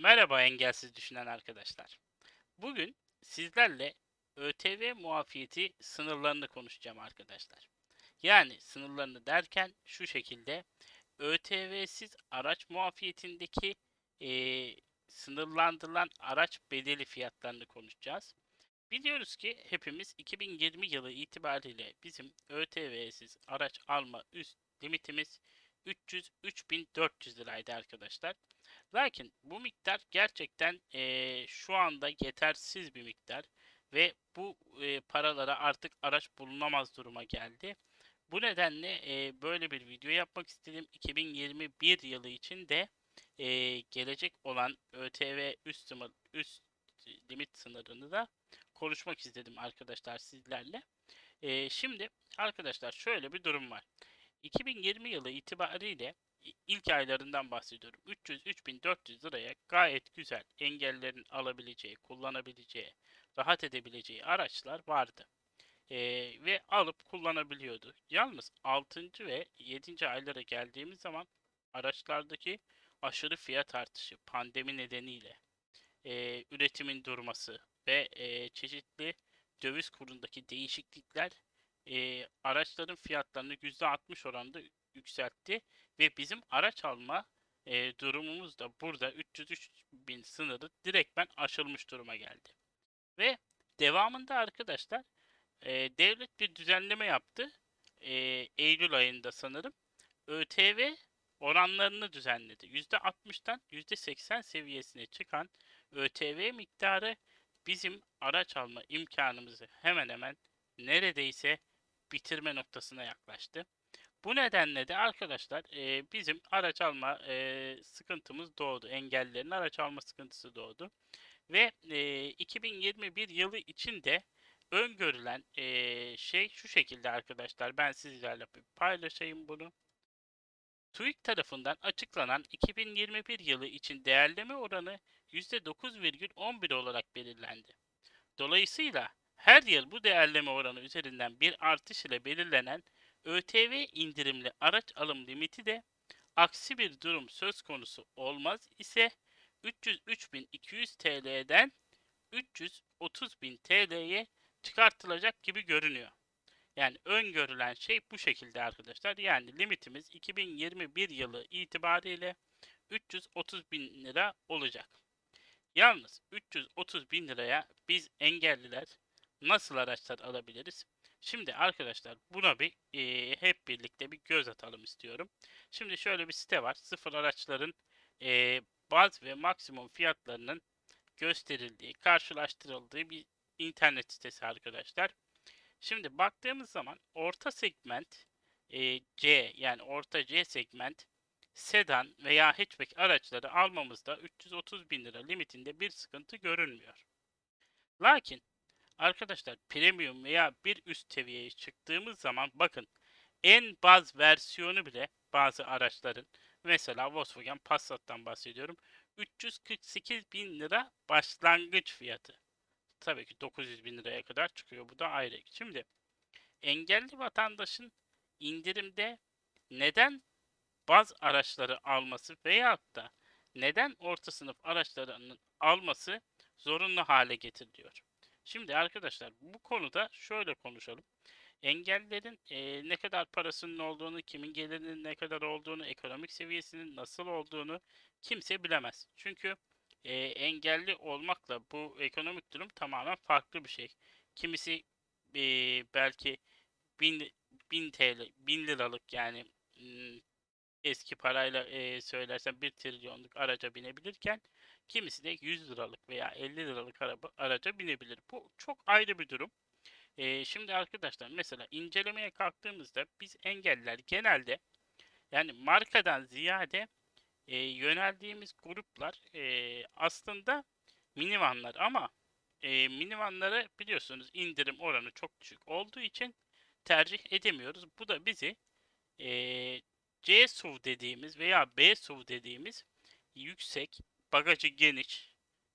Merhaba engelsiz düşünen arkadaşlar. Bugün sizlerle ÖTV muafiyeti sınırlarını konuşacağım arkadaşlar. Yani sınırlarını derken şu şekilde ÖTV'siz araç muafiyetindeki eee, sınırlandırılan araç bedeli fiyatlarını konuşacağız. Biliyoruz ki hepimiz 2020 yılı itibariyle bizim ÖTV'siz araç alma üst limitimiz 300-3400 liraydı arkadaşlar. Lakin bu miktar gerçekten eee, şu anda yetersiz bir miktar ve bu eee, paralara artık araç bulunamaz duruma geldi. Bu nedenle eee, böyle bir video yapmak istedim. 2021 yılı için de eee, gelecek olan ÖTV üst üst limit sınırını da konuşmak istedim arkadaşlar sizlerle. Eee, şimdi arkadaşlar şöyle bir durum var. 2020 yılı itibariyle ilk aylarından bahsediyorum. 300-3400 liraya gayet güzel engellerin alabileceği, kullanabileceği, rahat edebileceği araçlar vardı. Ee, ve alıp kullanabiliyordu. Yalnız 6. ve 7. aylara geldiğimiz zaman araçlardaki aşırı fiyat artışı pandemi nedeniyle e, üretimin durması ve e, çeşitli döviz kurundaki değişiklikler e, araçların fiyatlarını %60 oranında yükseltti ve bizim araç alma e, durumumuz da burada 303 bin sınırı direktmen aşılmış duruma geldi. Ve devamında arkadaşlar e, devlet bir düzenleme yaptı. E, Eylül ayında sanırım. ÖTV oranlarını düzenledi. %60'dan %80 seviyesine çıkan ÖTV miktarı bizim araç alma imkanımızı hemen hemen neredeyse bitirme noktasına yaklaştı. Bu nedenle de arkadaşlar e, bizim araç alma e, sıkıntımız doğdu. Engellerin araç alma sıkıntısı doğdu. Ve e, 2021 yılı içinde öngörülen e, şey şu şekilde arkadaşlar. Ben sizlerle paylaşayım bunu. TÜİK tarafından açıklanan 2021 yılı için değerleme oranı %9,11 olarak belirlendi. Dolayısıyla her yıl bu değerleme oranı üzerinden bir artış ile belirlenen ÖTV indirimli araç alım limiti de aksi bir durum söz konusu olmaz ise 303.200 TL'den 330.000 TL'ye çıkartılacak gibi görünüyor. Yani öngörülen şey bu şekilde arkadaşlar. Yani limitimiz 2021 yılı itibariyle 330 bin lira olacak. Yalnız 330 bin liraya biz engelliler nasıl araçlar alabiliriz? Şimdi arkadaşlar buna bir e, hep birlikte bir göz atalım istiyorum. Şimdi şöyle bir site var. Sıfır araçların e, baz ve maksimum fiyatlarının gösterildiği, karşılaştırıldığı bir internet sitesi arkadaşlar. Şimdi baktığımız zaman orta segment e, C yani orta C segment sedan veya hatchback araçları almamızda 330 bin lira limitinde bir sıkıntı görünmüyor. Lakin arkadaşlar premium veya bir üst seviyeye çıktığımız zaman bakın en baz versiyonu bile bazı araçların mesela Volkswagen Passat'tan bahsediyorum 348 bin lira başlangıç fiyatı. Tabii ki 900 bin liraya kadar çıkıyor. Bu da ayrı. Şimdi engelli vatandaşın indirimde neden baz araçları alması veyahut da neden orta sınıf araçlarının alması zorunlu hale getiriliyor. Şimdi arkadaşlar bu konuda şöyle konuşalım. Engellilerin e, ne kadar parasının olduğunu, kimin gelirinin ne kadar olduğunu, ekonomik seviyesinin nasıl olduğunu kimse bilemez. Çünkü e, engelli olmakla bu ekonomik durum tamamen farklı bir şey. Kimisi e, belki 1000 1000 TL, 1000 liralık yani eski parayla e, söylersem 1 trilyonluk araca binebilirken kimisi de 100 liralık veya 50 liralık araba, araca binebilir. Bu çok ayrı bir durum. E, şimdi arkadaşlar mesela incelemeye kalktığımızda biz engelliler genelde yani markadan ziyade e, yöneldiğimiz gruplar e, aslında minivanlar ama e, minivanlara biliyorsunuz indirim oranı çok düşük olduğu için tercih edemiyoruz. Bu da bizi e, C SUV dediğimiz veya B SUV dediğimiz yüksek, bagajı geniş,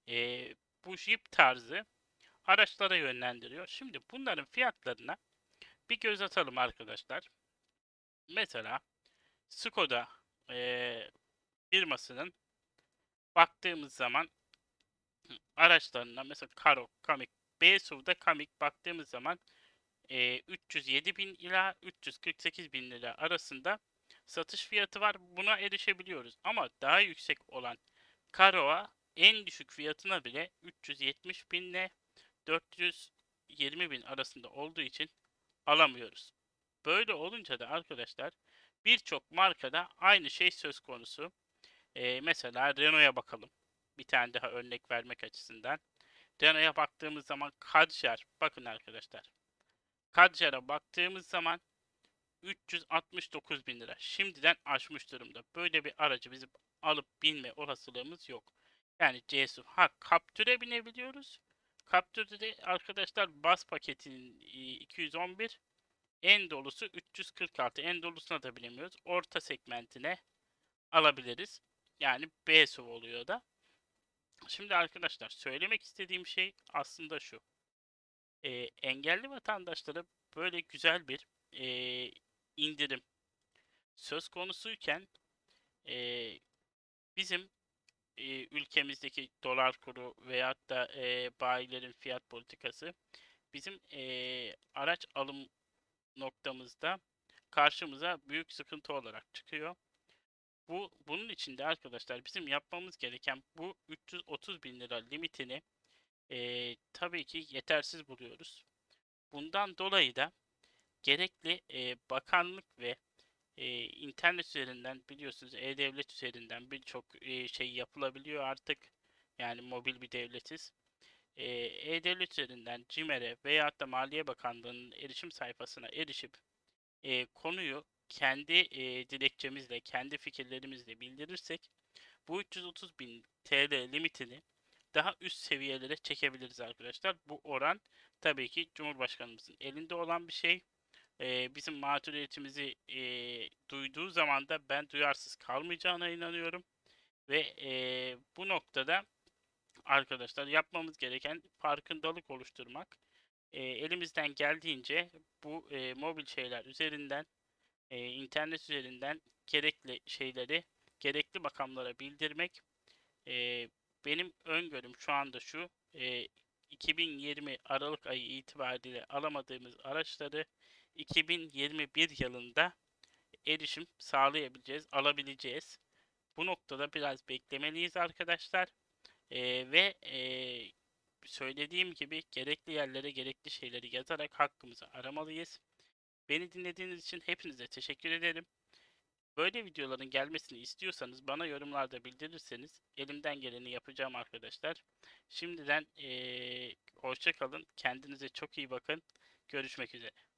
e, bu Jeep tarzı araçlara yönlendiriyor. Şimdi bunların fiyatlarına bir göz atalım arkadaşlar. Mesela Skoda e, firmasının baktığımız zaman araçlarına mesela Karo, Kamik, BSUV'da Kamik baktığımız zaman e, 307 bin ila 348 bin lira arasında satış fiyatı var. Buna erişebiliyoruz. Ama daha yüksek olan Karo'a en düşük fiyatına bile 370 bin ile 420 bin arasında olduğu için alamıyoruz. Böyle olunca da arkadaşlar birçok markada aynı şey söz konusu. Ee, mesela Renault'a bakalım. Bir tane daha örnek vermek açısından. Renault'a baktığımız zaman Kadjar, bakın arkadaşlar. Kadjar'a baktığımız zaman 369 bin lira. Şimdiden aşmış durumda. Böyle bir aracı bizim alıp binme olasılığımız yok. Yani CSUV. Ha Captur'e binebiliyoruz. Captur'da de arkadaşlar bas paketinin e, 211 en dolusu 346. En dolusuna da bilemiyoruz. Orta segmentine alabiliriz. Yani B SUV oluyor da. Şimdi arkadaşlar söylemek istediğim şey aslında şu. Ee, engelli vatandaşlara böyle güzel bir e, indirim söz konusuyken e, bizim e, ülkemizdeki dolar kuru veyahut da e, bayilerin fiyat politikası bizim e, araç alım noktamızda karşımıza büyük sıkıntı olarak çıkıyor. Bu bunun için de arkadaşlar bizim yapmamız gereken bu 330 bin lira limitini e, tabii ki yetersiz buluyoruz. Bundan dolayı da gerekli e, bakanlık ve e, internet üzerinden biliyorsunuz e-devlet üzerinden birçok e, şey yapılabiliyor artık. Yani mobil bir devletiz. E-devlet üzerinden CİMER'e veyahut da Maliye Bakanlığı'nın erişim sayfasına erişip e, konuyu kendi e, dilekçemizle, kendi fikirlerimizle bildirirsek bu 330 bin TL limitini daha üst seviyelere çekebiliriz arkadaşlar. Bu oran tabii ki Cumhurbaşkanımızın elinde olan bir şey. E, bizim mağduriyetimizi e, duyduğu zaman da ben duyarsız kalmayacağına inanıyorum. Ve e, bu noktada arkadaşlar yapmamız gereken farkındalık oluşturmak. E, elimizden geldiğince bu e, mobil şeyler üzerinden e, internet üzerinden gerekli şeyleri gerekli makamlara bildirmek. E, benim öngörüm şu anda şu. E, 2020 Aralık ayı itibariyle alamadığımız araçları 2021 yılında erişim sağlayabileceğiz, alabileceğiz. Bu noktada biraz beklemeliyiz arkadaşlar. E, ve e, söylediğim gibi gerekli yerlere gerekli şeyleri yazarak hakkımızı aramalıyız. Beni dinlediğiniz için hepinize teşekkür ederim. Böyle videoların gelmesini istiyorsanız bana yorumlarda bildirirseniz elimden geleni yapacağım arkadaşlar. Şimdiden ee, hoşça. Kendinize çok iyi bakın. Görüşmek üzere.